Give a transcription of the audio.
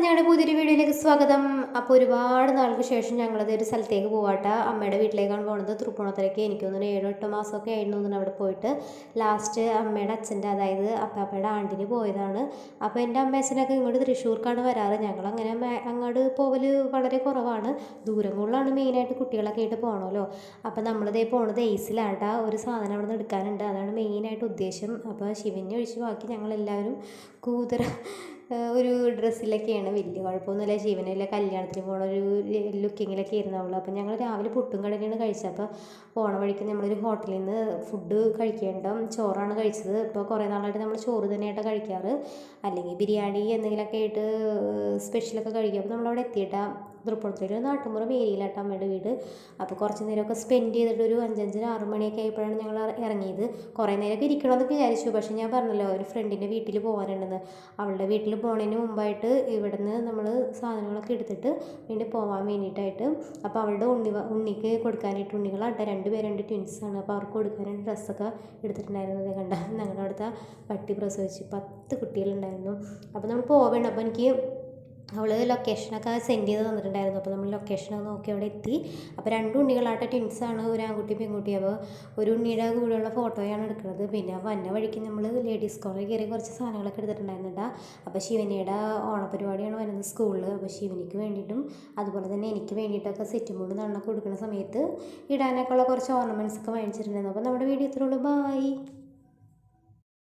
എല്ലാവർക്കും ഞങ്ങളുടെ പുതിയൊരു വീഡിയോയിലേക്ക് സ്വാഗതം. അപ്പോൾ ഒരുപാട് നാൾക്ക് ശേഷം ഞങ്ങളത് ഒരു സ്ഥലത്തേക്ക് പോവാട്ട. അമ്മയുടെ വീട്ടിലേക്കാണ് പോകുന്നത് തൃപ്പൂണത്തിലേക്ക് എനിക്ക് തോന്നുന്നു ഏഴോ എട്ടോ മാസമൊക്കെ ആയിരുന്നു തോന്നുന്നു അവിടെ പോയിട്ട്. ലാസ്റ്റ് അമ്മയുടെ അച്ഛന്റെ അതായത് അപ്പാപ്പയുടെ ആണ്ടിന് പോയതാണ്. അപ്പോൾ എന്റെ അമ്മേച്ചനൊക്കെ ഇങ്ങോട്ട് തൃശ്ശൂർക്കാണ് വരാറ്. ഞങ്ങളങ്ങനെ അങ്ങോട്ട് പോവൽ വളരെ കുറവാണ്. ദൂരങ്ങളിലാണ് മെയിനായിട്ട് കുട്ടികളൊക്കെ ആയിട്ട് പോകണമല്ലോ അപ്പോൾ നമ്മളിതേ പോണത് എയ്സിലാണ്ട ഒരു സാധനം അവിടെ നിന്ന് എടുക്കാനുണ്ട്. അതാണ് മെയിനായിട്ട് ഉദ്ദേശം. അപ്പോൾ ശിവനെ ഒഴിച്ച് ബാക്കി ഞങ്ങളെല്ലാവരും കൂതറ ഒരു ഡ്രസ്സിലൊക്കെയാണ് വലിയ കുഴപ്പമൊന്നുമില്ല. ജീവനിലെ കല്യാണത്തിന് പോണ ഒരു ലുക്കിങ്ങിലൊക്കെ ഇരുന്നുള്ളൂ അപ്പം ഞങ്ങൾ രാവിലെ പുട്ടും കടലയാണ് കഴിച്ചത്. അപ്പോൾ പോണ വഴിക്ക് നമ്മളൊരു ഹോട്ടലിൽ നിന്ന് ഫുഡ് കഴിക്കേണ്ട ചോറാണ് കഴിച്ചത്. ഇപ്പോൾ കുറേ നാളായിട്ട് നമ്മൾ ചോറ് തന്നെയായിട്ട് കഴിക്കാറ്. അല്ലെങ്കിൽ ബിരിയാണി എന്തെങ്കിലുമൊക്കെ ആയിട്ട് സ്പെഷ്യലൊക്കെ കഴിക്കും. അപ്പോൾ നമ്മളവിടെ എത്തിയിട്ടാണ് തൃപ്പൂണിത്തുറ നാട്ടുമ്പുറം ഏരിയയിലാട്ട് അമ്മയുടെ വീട്. അപ്പോൾ കുറച്ച് നേരമൊക്കെ സ്പെൻഡ് ചെയ്തിട്ട് ഒരു അഞ്ചഞ്ചര ആറ് മണിയൊക്കെ ആയപ്പോഴാണ് ഞങ്ങൾ ഇറങ്ങിയത്. കുറേ നേരമൊക്കെ ഇരിക്കണമെന്ന് വിചാരിച്ചു. പക്ഷേ ഞാൻ പറഞ്ഞല്ലോ ഒരു ഫ്രണ്ടിന്റെ വീട്ടിൽ പോകാനുണ്ടെന്ന്. അവളുടെ വീട്ടിൽ പോണതിന് മുമ്പായിട്ട് ഇവിടുന്ന് നമ്മൾ സാധനങ്ങളൊക്കെ എടുത്തിട്ട് വീണ്ടും പോകാൻ വേണ്ടിയിട്ടായിട്ട്. അപ്പോൾ അവളുടെ ഉണ്ണി ഉണ്ണിക്ക് കൊടുക്കാനായിട്ട് ഉണ്ണികളാട്ടെ. രണ്ട് പേരുണ്ട് ട്വിൻസാണ് അപ്പോൾ അവർക്ക് കൊടുക്കാനായിട്ട് ഡ്രസ്സൊക്കെ എടുത്തിട്ടുണ്ടായിരുന്നത്. കണ്ട ഞങ്ങളുടെ അവിടുത്തെ പട്ടി പ്രസവിച്ച് പത്ത് കുട്ടികളുണ്ടായിരുന്നു. അപ്പോൾ നമ്മൾ പോവേണ്ട അപ്പോൾ എനിക്ക് അവൾ ലൊക്കേഷനൊക്കെ സെൻഡ് ചെയ്ത് തന്നിട്ടുണ്ടായിരുന്നു. അപ്പോൾ നമ്മൾ ലൊക്കേഷനൊക്കെ നോക്കി അവിടെ എത്തി. അപ്പോൾ രണ്ട് ഉണ്ണികളാട്ടെ ടിൻസാണ് ഒരു ആൺകുട്ടി പെൺകുട്ടി. അപ്പോൾ ഒരു ഉണ്ണിയുടെ കൂടെയുള്ള ഫോട്ടോയാണ് എടുക്കുന്നത്. പിന്നെ വന്ന വഴിക്ക് നമ്മൾ ലേഡീസ് കോളേജ് കയറി കുറച്ച് സാധനങ്ങളൊക്കെ എടുത്തിട്ടുണ്ടായിരുന്നുണ്ട് അപ്പോൾ ശിവനിയുടെ ഓണപരിപാടിയാണ് വരുന്നത് സ്കൂളിൽ അപ്പോൾ ശിവനിക്ക് വേണ്ടിയിട്ടും അതുപോലെ തന്നെ എനിക്ക് വേണ്ടിയിട്ടൊക്കെ സെറ്റും കൊണ്ട് നണ്ണൊക്കെ കൊടുക്കുന്ന സമയത്ത് ഇടാനൊക്കെ ഉള്ള കുറച്ച് ഓർണമെന്റ്സ് ഒക്കെ വാങ്ങിച്ചിട്ടുണ്ടായിരുന്നു. അപ്പോൾ നമ്മുടെ വീഡിയോ ഇത്രയുള്ളൂ ബായ്